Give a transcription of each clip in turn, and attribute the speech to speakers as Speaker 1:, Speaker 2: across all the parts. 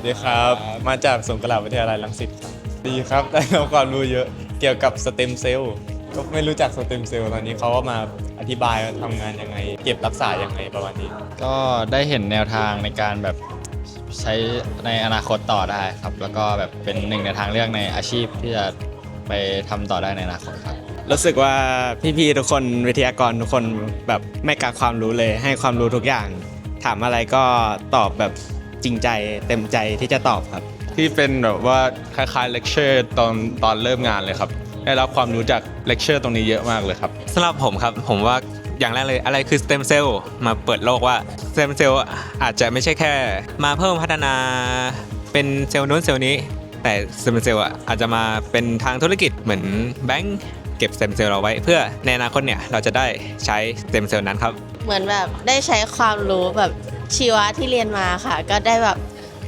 Speaker 1: สดีครับ มาจากสงขลาวิทยาลัยรังสิตครับ ดีครับ ได้รับความรู้เยอะเกี่ยวกับสเต็มเซลล์ก็ไม่รู้จักสเต็มเซลล์ตอนนี้เขาก็มาอธิบายว่าทำงานยังไง เก็บรักษายังไงประมาณนี้
Speaker 2: ก็ได้เห็นแนวทางในการแบบใช้ในอนาคตต่อได้ครับ แล้วก็แบบเป็นหนึ่งในทางเลือกในอาชีพที่จะไปทำต่อได้ในอนาคตครับ
Speaker 3: รู้สึกว่าพี่ๆทุกคนวิทยากรทุกคนแบบไม่กักความรู้เลย ให้ความรู้ทุกอย่าง ถามอะไรก็ตอบแบบ จริงใจเต็มใจที่จะตอบครับ
Speaker 4: ที่เป็นแบบว่าคล้ายๆเลคเชอร์ตอนตอนเริ่มงานเลยครับ ได้รับความรู้จากเลคเชอร์ตรงนี้เยอะมากเลยครับ
Speaker 5: สำหรับผมครับผมว่าอย่างแรกเลยอะไรคือสเต็มเซลล์มาเปิดโลกว่าสเต็มเซลล์อาจจะไม่ใช่แค่ มาเพิ่มพัฒนาเป็นเซลล์นู้นเซลล์นี้ แต่สเต็มเซลล์อาจจะมาเป็นทางธุรกิจเหมือนแบงก์เก็บสเต็มเซลล์เราไว้ เพื่อในอนาคตเนี่ยเราจะได้ใช้สเต็มเซลล์นั้นครับ
Speaker 6: เหมือนแบบได้ใช้ความรู้แบบ ชีวะที่เรียนมาค่ะ ก็ได้แบบ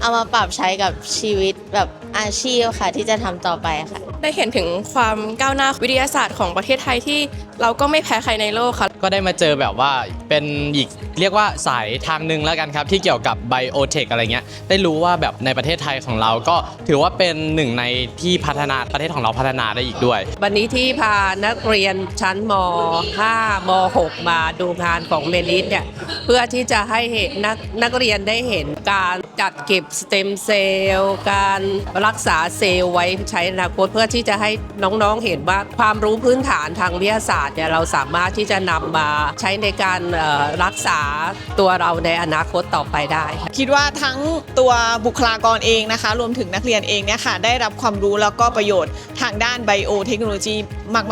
Speaker 6: เอามาปรับใช้กับชีวิตแบบอาชีพค่ะ ที่จะทำต่อไปค่ะ
Speaker 7: ได้เห็นถึงความก้าวหน้าวิทยาศาสตร์ของประเทศไทยที่เราก็ไม่แพ้ใครในโลกค่ะ
Speaker 8: ก็ได้มาเจอแบบว่าเป็นอีกเรียกว่าสายทางหนึ่งแล้วกันครับ ที่เกี่ยวกับไบโอเทคอะไรเงี้ยได้รู้ว่าแบบในประเทศไทยของเราก็ถือว่าเป็นหนึ่งในที่พัฒนาประเทศของเราพัฒนาได้อีกด้วย
Speaker 9: วันนี้ที่พานักเรียนชั้นม 5 ม 6 มาดูงานของเมลิสเนี่ยเพื่อที่จะให้เห็นนักนักเรียนได้เห็นการจัดเก็บสเต็มเซลล์การรักษาเซลล์ไว้ใช้ในอนาคตเพื่อที่จะให้น้องๆเห็นว่าความรู้พื้นฐานทางวิทยาศาสตร์เนี่ยเราสามารถที่จะนำมาใช้ในการเอ่อรักษาตัวเราในอนาคตต่อไปได้
Speaker 10: คิดว่าทั้งตัวบุคลากรเองนะคะ รวมถึงนักเรียนเองเนี่ยค่ะได้รับความรู้แล้วก็ประโยชน์ทางด้านไบโอเทคโนโลยี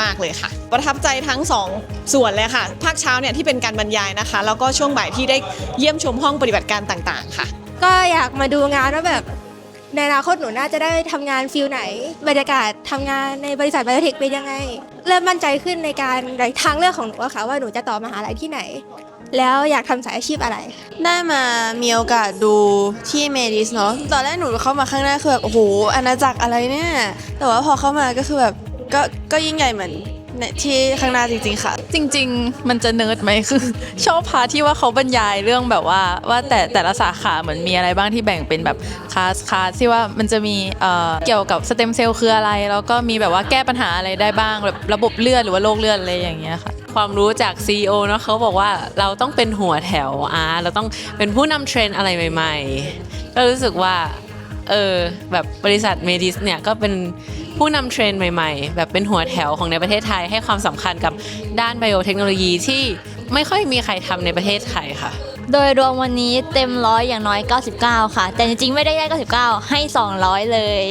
Speaker 10: มาก ๆ เลยค่ะ ประทับใจทั้งสองส่วนเลยค่ะ ภาคเช้าเนี่ยที่เป็นการบรรยายนะคะ แล้วก็ช่วงบ่ายที่ได้เยี่ยมชมห้องปฏิบัติการต่าง ๆ ค่ะ
Speaker 11: ก็อยากมาดูงานว่าแบบ ในอนาคตหนูน่าจะได้ทำงานฟิลไหน บรรยากาศทำงานในบริษัทไบโอเทคเป็นยังไง เริ่มมั่นใจขึ้นในการในทางเลือกของหนูอะค่ะว่าหนูจะต่อมหาลัยที่ไหน แล้วอยากทำสายอาชีพอะไร
Speaker 12: ได้มามีโอกาสดูที่เมดิสเนาะตอนแรกหนูเข้ามาข้างหน้าคือแบบโอ้โหอาณาจักรอะไรเนี่ย แต่ว่าพอเข้ามาก็คือแบบก็ก็ยิ่งใหญ่เหมือน ในที่ข้างหน้าจริง ๆ ค่ะ
Speaker 7: จริง ๆ มันจะเนิร์ดไหมคือ ชอบพาร์ทที่ว่าเขาบรรยายเรื่องแบบว่าว่าแต่แต่ละสาขาเหมือนมีอะไรบ้างที่แบ่งเป็นแบบคลาสคลาสที่ว่ามันจะมีเอ่อเกี่ยวกับสเต็มเซลล์คืออะไร แล้วก็มีแบบว่าแก้ปัญหาอะไรได้บ้างแบบระบบเลือดหรือว่าโรคเลือดอะไรอย่างเงี้ยค่ะ
Speaker 6: ความรู้จาก CEO เนาะเขาบอกว่าเราต้องเป็นหัวแถวอาเราต้องเป็นผู้นำเทรนด์อะไรใหม่ ๆ ก็รู้สึกว่า เออแบบบริษัทเมดิสเนี่ยก็เป็นผู้นำเทรนด์ใหม่ๆ แบบเป็นหัวแถวของในประเทศไทยให้ความสำคัญกับด้านไบโอเทคโนโลยีที่ไม่ค่อยมีใครทำในประเทศไทยค่ะ
Speaker 11: โดยรวมวันนี้เต็มร้อยอย่างน้อย 99 ค่ะ แต่จริงๆ ไม่ได้ได้99 ให้ 200 เลย